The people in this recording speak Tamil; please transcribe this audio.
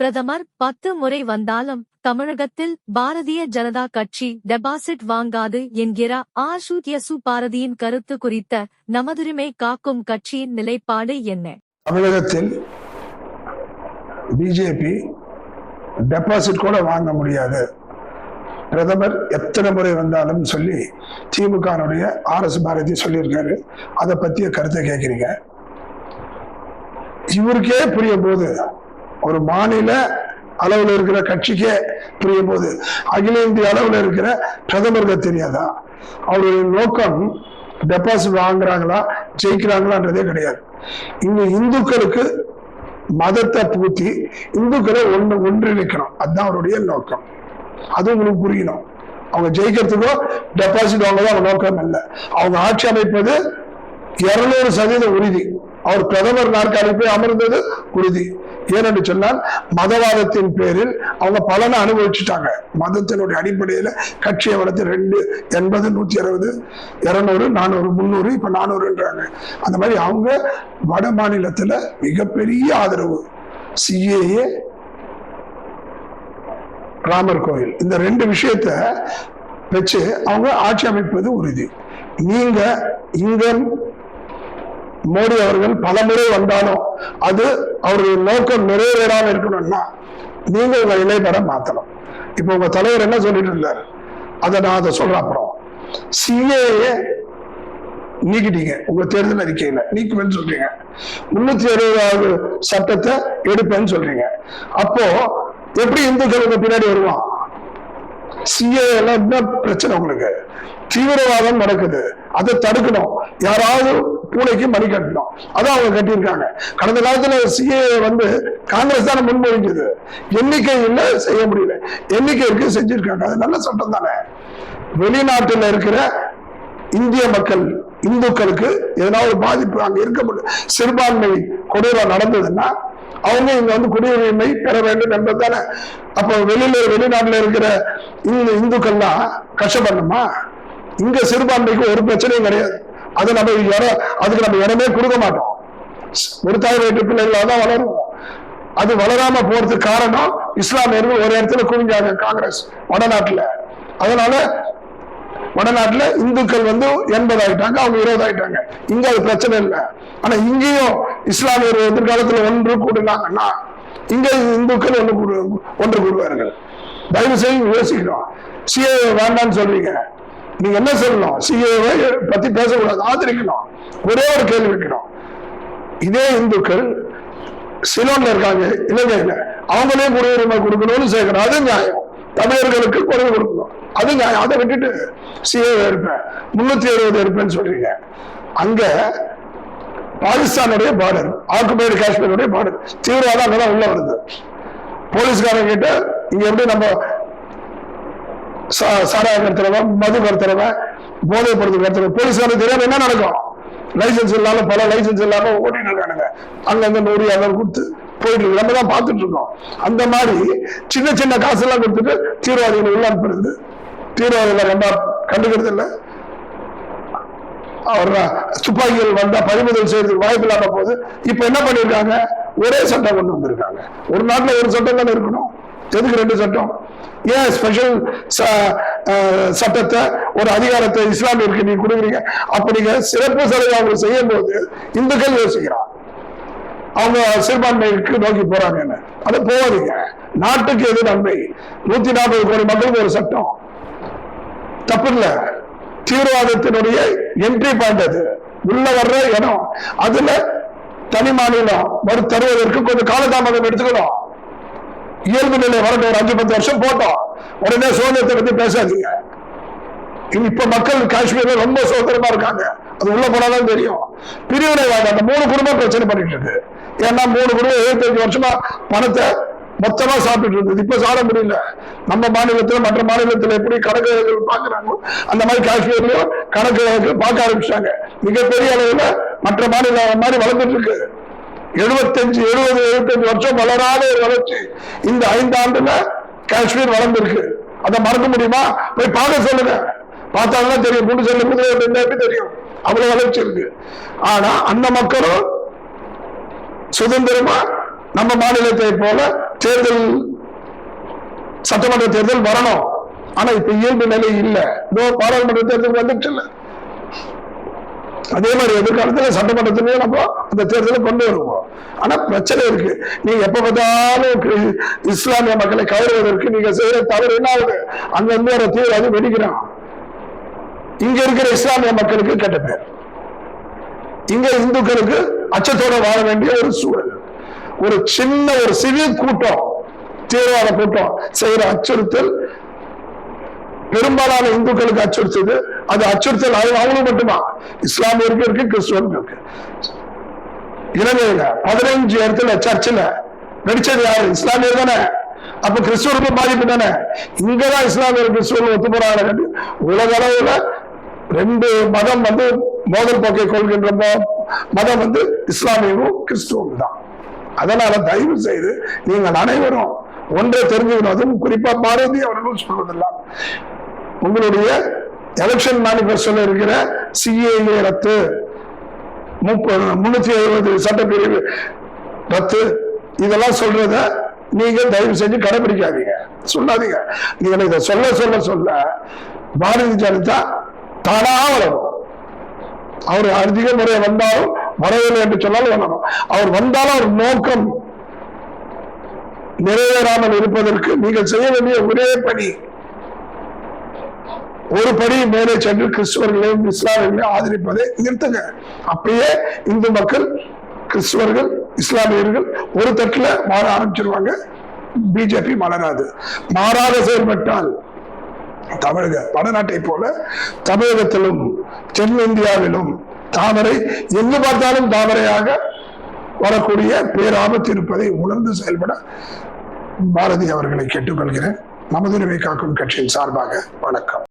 பிரதமர் பத்து முறை வந்தாலும் தமிழகத்தில் பாரதிய ஜனதா கட்சி டெபாசிட் வாங்காது என்கிற ஆஷூத் யசு பாரதியின் கருத்து குறித்த நமதுரிமை காக்கும் கட்சியின் நிலைப்பாடு என்ன? தமிழகத்தில் பிஜேபி டெபாசிட் கூட வாங்க முடியாது. பிரதமர் எத்தனை முறை வந்தாலும் சொல்லி திமுகனுடைய ஆர் எஸ் பாரதி சொல்லியிருக்காரு. அதை பத்திய கருத்தை கேட்குறீங்க. இவருக்கே புரியும் போது ஒரு மாநில அளவில் இருக்கிற கட்சிக்கே புரியும் போது அகில இந்திய அளவில் இருக்கிற பிரதமருக்கு தெரியாதா? அவருடைய நோக்கம் டெபாசிட் வாங்குறாங்களா ஜெயிக்கிறாங்களான்றதே கிடையாது. இங்க இந்துக்களுக்கு மதத்தை பூத்தி இந்துக்களை ஒன்று ஒன்றிணைக்கணும். அதுதான் அவருடைய நோக்கம். அது உங்களுக்கு புரியணும். அவங்க ஜெயிக்கிறதுக்கோ டெபாசிட் வாங்கதோ அவங்க நோக்கம் இல்லை அவங்க ஆட்சி அமைப்பது இருநூறு சதவீத உறுதி. அவர் பிரதமர் நாற்காலி போய் அமர்ந்தது உறுதி. ஏனென்று சொன்னால் மதவாதத்தின் பேரில் அவங்க பலனை அனுபவிச்சுட்டாங்க. மதத்தினுடைய அடிப்படையில் கட்சியை வளர்த்து ரெண்டு எண்பது நூத்தி அறுபது இருநூறு நானூறு முந்நூறு இப்ப நானூறுன்றாங்க. அந்த மாதிரி அவங்க வட மாநிலத்துல மிகப்பெரிய ஆதரவு. சிஏஏ ராமர் கோயில். இந்த ரெண்டு விஷயத்த வச்சு அவங்க ஆட்சி அமைப்பது உறுதி. நீங்க இங்க மோடி அவர்கள் பலமுறை வந்தாலும் அது அவருடைய நோக்கம் நிறைவேறாமல் இருக்கணும்னா நீங்க உங்க நிலைப்பாட மாத்தணும். இப்போ உங்க தலைவர் என்ன சொல்லிட்டு இருந்தாரு? அதை நான் அதை சொல்றேன் அப்புறம். சிஏஏ நீக்கிட்டீங்க. உங்க தேர்தல் அறிக்கையில நீக்குவேன்னு சொல்றீங்க. முன்னூத்தி அறுபதாவது சட்டத்தை எடுப்பேன்னு சொல்றீங்க. அப்போ எப்படி இந்துக்கள் உங்க பின்னாடி வருவான்? சிஏ எல்லாம் என்ன பிரச்சனை உங்களுக்கு? தீவிரவாதம் நடக்குது. அதை தடுக்கணும். யாராவது பூனைக்கு மணி கட்டணும் அதான் அவங்க கட்டியிருக்காங்க. கடந்த காலத்துல சிஏ வந்து காங்கிரஸ் தானே முன்மொழிஞ்சது. எண்ணிக்கை இல்லை செய்ய முடியல. எண்ணிக்கை இருக்கு செஞ்சிருக்காங்க. அது நல்ல சட்டம் தானே. வெளிநாட்டுல இருக்கிற இந்திய மக்கள் இந்துக்களுக்கு எதனா ஒரு பாதிப்பு அங்க இருக்க முடியும் சிறுபான்மை கொடூரம் நடந்ததுன்னா அவங்க இங்க வந்து குடியுரிமை பெற வேண்டும் என்பதுதானே அப்போ வெளியில வெளிநாட்டுல இருக்கிற இந்த இந்துக்கள்லாம் கஷ்டப்படணுமா? இங்க சிறுபான்மைக்கு ஒரு பிரச்சனையும் கிடையாது. அது நம்ம இடம் அதுக்கு நம்ம இடமே கொடுக்க மாட்டோம். ஒரு தாய் வயிற்று பிள்ளைகளாக தான் வளரும். அது வளராம போறதுக்கு காரணம் இஸ்லாமியர்கள் ஒரு இடத்துல குவிஞ்சாங்க காங்கிரஸ் வடநாட்டுல. அதனால வடநாட்டுல இந்துக்கள் வந்து எண்பது ஆயிட்டாங்க அவங்க இருபது ஆயிட்டாங்க. இங்க அது பிரச்சனை இல்லை. ஆனா இங்கேயும் இஸ்லாமியர் எதிர்காலத்துல ஒன்று கூடுனாங்கன்னா இங்க இந்துக்கள் ஒன்று கூடு ஒன்று கூடுவார்கள். தயவு செய்து யோசிக்கிறோம் சிஏ வேண்டாம்னு சொல்றீங்க. நீங்க என்ன சொல்லணும்? சிஏவை பத்தி பேசக்கூடாது. ஆதரிக்கணும். ஒரே ஒரு கேள்வி வைக்கணும் இதே இந்துக்கள் சிலோன்ல இருக்காங்க. இலங்கையில அவங்களே குடியுரிமை கொடுக்கணும்னு சேர்க்கணும் அது நியாயம். தமிழர்களுக்கு குறைவு கொடுக்கணும். அது நியாயம். அதை விட்டுட்டு சிஏ இருப்பேன் முன்னூத்தி அறுபது இருப்பேன்னு சொல்றீங்க. அங்க பாகிஸ்தானுடைய பார்டர் ஆக்குபைடு காஷ்மீருடைய பார்டர் தீவிரவாதம் அங்கதான் உள்ள வருது. போலீஸ்காரங்க கிட்ட இங்க எப்படி நம்ம சாராயம் கடத்துறவன் மது கடத்துறவன் போதைப் பொருள் கடத்துறவன் போலீஸ்காரன் தெரியாம என்ன நடக்கும்? லைசன்ஸ் இல்லாம பல லைசன்ஸ் இல்லாம ஓட்டிட்டு இருக்கானுங்க அங்கங்க நூறு அதை கொடுத்து போயிட்டு இருக்கு நம்ம தான் பார்த்துட்டு இருக்கோம் அந்த மாதிரி சின்ன சின்ன காசெல்லாம் கொடுத்துட்டு தீவிரவாதிகளை உள்ள அனுப்புறது தீவிரவாதிகளை ரொம்ப கண்டுக்கிறது இல்லை. அவர் துப்பாக்கிகள் வந்தா பறிமுதல் செய்யறதுக்கு வாய்ப்பு இல்லாம போது இப்ப என்ன பண்ணிருக்காங்க ஒரே சட்டம் கொண்டு வந்திருக்காங்க. ஒரு நாட்டுல ஒரு சட்டம் தானே இருக்கணும். எதுக்கு ரெண்டு சட்டம்? ஏன் ஸ்பெஷல் சட்டத்தை ஒரு அதிகாரத்தை இஸ்லாமியருக்கு நீங்க கொடுக்குறீங்க. அப்ப நீங்க சிறப்பு சலுகை அவங்க செய்யும் போது இந்துக்கள் யோசிக்கிறான். அவங்க சிறுபான்மைக்கு நோக்கி போறாங்கன்னு அது போவாதீங்க நாட்டுக்கு எது நன்மை? நூத்தி நாற்பது கோடி மக்களுக்கு ஒரு சட்டம். தப்பு இல்ல. தீவிரவாதத்தினுடைய என்ட்ரி பாயிண்ட் அது. உள்ள வர்ற இடம். அதுல தனி மாநிலம் மறு தருவதற்கு கொஞ்சம் காலதாமதம் எடுத்துக்கணும். இயல்பு நிலை வரட்டும் ஒரு அஞ்சு பத்து வருஷம் போட்டோம். உடனே சுதந்திரத்தை பத்தி பேசாதீங்க. இப்ப மக்கள் காஷ்மீர்ல ரொம்ப சுதந்திரமா இருக்காங்க. அது உள்ள போனாதான் தெரியும். பிரிவினைவாதம் அந்த மூணு குடும்பம் பிரச்சனை பண்ணிட்டு இருக்கு. ஏன்னா மூணு குடும்பம் எழுபத்தஞ்சு வருஷமா பணத்தை மொத்தமா சாப்பிட்டு இருந்தது. இப்ப சாப்பிட முடியல. நம்ம மாநிலத்துல மற்ற மாநிலத்துல எப்படி கணக்கு பாக்குறாங்களோ அந்த மாதிரி காஷ்மீர்லயும் கணக்கு பார்க்க ஆரம்பிச்சாங்க மிகப்பெரிய அளவுல மற்ற மாநிலம் மாதிரி வளர்ந்துட்டு இருக்கு. எழுபத்தஞ்சு எழுபது எழுபத்தஞ்சு வருஷம் வளராத ஒரு வளர்ச்சி. இந்த ஐந்து ஆண்டுல காஷ்மீர் வளர்ந்துருக்கு. அதை மறக்க முடியுமா? போய் பார்க்க சொல்லுங்க. பார்த்தாங்கன்னா தெரியும். மூணு செல்லு குதிரை எப்படி தெரியும்? அவ்வளவு வளர்ச்சி இருக்கு. ஆனா அந்த மக்களும் சுதந்திரமா நம்ம மாநிலத்தை போல தேர்தல் சட்டமன்ற தேர்தல் வரணும். ஆனா இப்ப இயல்பு நிலை இல்லை. இதோ பாராளுமன்ற தேர்தல் வந்துட்டு இல்லை அதே மாதிரி எதிர்காலத்துல சட்டமன்றத்திலேயே நம்ம அந்த தேர்தலை கொண்டு வருவோம். ஆனா பிரச்சனை இருக்கு. நீங்க எப்ப பார்த்தாலும் இஸ்லாமிய மக்களை கவருவதற்கு நீங்க செய்யற தவறு என்ன ஆகுது? அங்க இருந்து ஒரு தீவிர வெடிக்கிறான். இங்க இருக்கிற இஸ்லாமிய மக்களுக்கு கெட்ட பேர். இங்க இந்துக்களுக்கு அச்சத்தோட வாழ வேண்டிய ஒரு சூழல். ஒரு சின்ன ஒரு சிறு கூட்டம் தீவிரவாத கூட்டம் செய்யற அச்சுறுத்தல் பெரும்பாலான இந்துக்களுக்கு அச்சுறுத்தது அது அச்சுறுத்தல் அவங்களும் அவங்களுக்கு மட்டுமா? இஸ்லாமியருக்கு இருக்கு கிறிஸ்துவனுக்கு இருக்கு. இலங்கையில பதினைஞ்சு இடத்துல சர்ச்சில் நடிச்சது யாரு? இஸ்லாமியர் தானே. அப்ப கிறிஸ்துவருக்கு பாதிப்பு தானே. இங்கதான் இஸ்லாமியர் கிறிஸ்துவர்கள் ஒத்து போறாங்க. உலக அளவுல ரெண்டு மதம் வந்து மோதல் போக்கை கொள்கின்ற மதம் வந்து இஸ்லாமியமும் கிறிஸ்துவம் தான். அதனால தயவு செய்து நீங்கள் அனைவரும் ஒன்றை தெரிஞ்சுக்கணும். அதுவும் குறிப்பா பாரதி அவர்கள் சொல்வதெல்லாம். உங்களுடைய எலெக்ஷன் மேனிபெஸ்டோல இருக்கிற சிஏஏ ரத்து. முப்பது முன்னூத்தி எழுபது சட்டப்பிரிவு ரத்து. இதெல்லாம் சொல்றத நீங்க தயவு செஞ்சு கடைபிடிக்காதீங்க சொல்லாதீங்க. நீங்க இதை சொல்ல சொல்ல சொல்ல பாரதிய ஜனதா தானா வளரும். அவர் அதிக முறை வந்தாலும் வரவில்லை என்று சொன்னாலும் வரணும் அவர் வந்தாலும் அவர் நோக்கம் நிறைவேறாமல் இருப்பதற்கு நீங்கள் செய்ய வேண்டிய ஒரே பணி ஒரு படி மேலே சென்று கிறிஸ்துவர்களையும் இஸ்லாமியர்களையும் ஆதரிப்பதை நிறுத்துங்க. அப்படியே இந்து மக்கள் கிறிஸ்துவர்கள் இஸ்லாமியர்கள் ஒரு தட்டுல மாற ஆரம்பிச்சிருவாங்க. பிஜேபி மலராது. மாறாக செயல்பட்டால் தமிழக வடநாட்டை போல தமிழகத்திலும் தென்னிந்தியாவிலும் தாமரை எங்கு பார்த்தாலும் தாமரையாக வரக்கூடிய பேராபத்து இருப்பதை உணர்ந்து செயல்பட பாரதி அவர்களை கேட்டுக்கொள்கிறேன். நமதுரிமை காக்கும் கட்சியின் சார்பாக வணக்கம்.